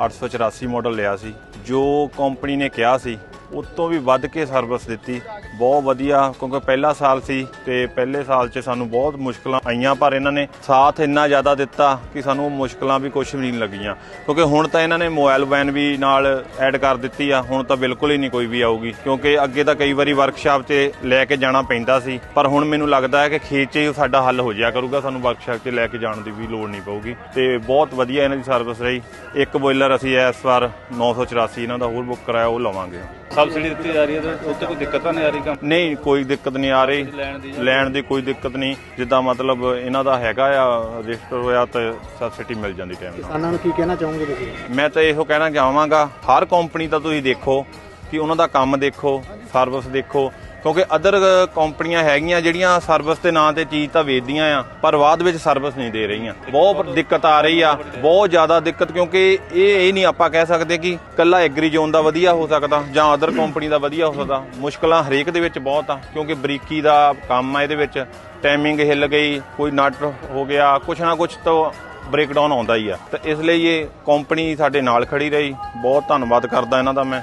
884 model ਲਿਆ ਸੀ। ਜੋ company ਨੇ ਕਿਹਾ ਸੀ ਉਸ ਤੋਂ ਵੀ ਵੱਧ ਕੇ ਸਰਵਿਸ ਦਿੱਤੀ। ਬਹੁਤ ਵਧੀਆ, ਕਿਉਂਕਿ ਪਹਿਲਾ ਸਾਲ ਸੀ ਤੇ ਪਹਿਲੇ ਸਾਲ 'ਚ ਸਾਨੂੰ ਬਹੁਤ ਮੁਸ਼ਕਲਾਂ ਆਈਆਂ, ਪਰ ਇਹਨਾਂ ਨੇ ਸਾਥ ਇੰਨਾ ਜ਼ਿਆਦਾ ਦਿੱਤਾ ਕਿ ਸਾਨੂੰ ਮੁਸ਼ਕਲਾਂ ਵੀ ਕੁਝ ਵੀ ਨਹੀਂ ਲੱਗੀਆਂ। ਕਿਉਂਕਿ ਹੁਣ ਤਾਂ ਇਹਨਾਂ ਨੇ ਮੋਬਾਈਲ ਵੈਨ ਵੀ ਨਾਲ ਐਡ ਕਰ ਦਿੱਤੀ ਆ, ਹੁਣ ਤਾਂ ਬਿਲਕੁਲ ਹੀ ਨਹੀਂ ਕੋਈ ਵੀ ਆਊਗੀ। ਕਿਉਂਕਿ ਅੱਗੇ ਤਾਂ ਕਈ ਵਾਰੀ ਵਰਕਸ਼ਾਪ 'ਤੇ ਲੈ ਕੇ ਜਾਣਾ ਪੈਂਦਾ ਸੀ, ਪਰ ਹੁਣ ਮੈਨੂੰ ਲੱਗਦਾ ਹੈ ਕਿ ਖੇਤ 'ਚ ਸਾਡਾ ਹੱਲ ਹੋ ਜਾਇਆ ਕਰੂਗਾ, ਸਾਨੂੰ ਵਰਕਸ਼ਾਪ 'ਤੇ ਲੈ ਕੇ ਜਾਣ ਦੀ ਵੀ ਲੋੜ ਨਹੀਂ ਪਊਗੀ। ਤੇ ਬਹੁਤ ਵਧੀਆ ਇਹਨਾਂ ਦੀ ਸਰਵਿਸ ਰਹੀ। ਇੱਕ ਬੋਇਲਰ ਅਸੀਂ ਇਸ ਵਾਰ 984 ਇਹਨਾਂ ਦਾ ਹੋਰ ਬੁੱਕ ਕਰਾਇਆ, ਉਹ ਲਵਾਂਗੇ। ਸਬਸਿਡੀ ਦਿੱਤੀ ਜਾ ਰਹੀ ਹੈ ਤੇ ਉੱਤੇ ਕੋਈ ਦਿੱਕਤ ਤਾਂ ਨਹੀਂ ਆ ਰਹੀ ਕੰਮ ਨਹੀਂ ਕੋਈ ਦਿੱਕਤ ਨਹੀਂ ਆ ਰਹੀ। ਲੈਣ ਦੀ ਲੈਣ ਦੀ ਕੋਈ ਦਿੱਕਤ ਨਹੀਂ। ਜਿੱਦਾਂ ਮਤਲਬ ਇਹਨਾਂ ਦਾ ਹੈਗਾ ਆ ਰਜਿਸਟਰ ਹੋਇਆ ਤਾਂ ਸਬਸਿਡੀ ਮਿਲ ਜਾਂਦੀ ਟਾਈਮ ਨਾਲ। ਕਿਸਾਨਾਂ ਨੂੰ ਕੀ ਕਹਿਣਾ ਚਾਹੋਗੇ ਤੁਸੀਂ? ਮੈਂ ਤਾਂ ਇਹੋ ਕਹਿਣਾ ਚਾਹਾਂਗਾ ਹਰ ਕੰਪਨੀ ਦਾ ਤੁਸੀਂ ਦੇਖੋ ਕਿ ਉਹਨਾਂ ਦਾ ਕੰਮ ਦੇਖੋ ਸਰਵਿਸ ਦੇਖੋ, ਕਿਉਂਕਿ ਅਦਰ ਕੰਪਨੀਆਂ ਹੈਗੀਆਂ ਜਿਹੜੀਆਂ ਸਰਵਿਸ ਦੇ ਨਾਂ ਤੇ ਚੀਜ਼ ਤਾਂ ਵੇਚਦੀਆਂ ਆ, ਪਰ ਬਾਅਦ ਵਿੱਚ ਸਰਵਿਸ ਨਹੀਂ ਦੇ ਰਹੀਆਂ। ਬਹੁਤ ਦਿੱਕਤ ਆ ਰਹੀ ਆ, ਬਹੁਤ ਜ਼ਿਆਦਾ ਦਿੱਕਤ, ਕਿਉਂਕਿ ਇਹ ਇਹ ਨਹੀਂ ਆਪਾਂ ਕਹਿ ਸਕਦੇ ਕਿ ਕੱਲਾ ਐਗਰੀ ਜ਼ੋਨ ਦਾ ਵਧੀਆ ਹੋ ਸਕਦਾ, ਜਾਂ ਅਦਰ ਕੰਪਨੀ ਦਾ ਵਧੀਆ ਹੋ ਸਕਦਾ। ਮੁਸ਼ਕਲਾਂ ਹਰੇਕ ਦੇ ਵਿੱਚ ਬਹੁਤ ਆ, ਕਿਉਂਕਿ ਬਰੀਕੀ ਦਾ ਕੰਮ ਆ ਇਹਦੇ ਵਿੱਚ। ਟਾਈਮਿੰਗ ਹਿੱਲ ਗਈ, ਕੋਈ ਨਟ ਹੋ ਗਿਆ, ਕੁਛ ਨਾ ਕੁਛ ਤੋਂ ਬ੍ਰੇਕਡਾਊਨ ਆਉਂਦਾ ਹੀ ਆ। ਤਾਂ ਇਸ ਲਈ ਇਹ ਕੰਪਨੀ ਸਾਡੇ ਨਾਲ ਖੜੀ ਰਹੀ। ਬਹੁਤ ਧੰਨਵਾਦ ਕਰਦਾ ਇਹਨਾਂ ਦਾ ਮੈਂ।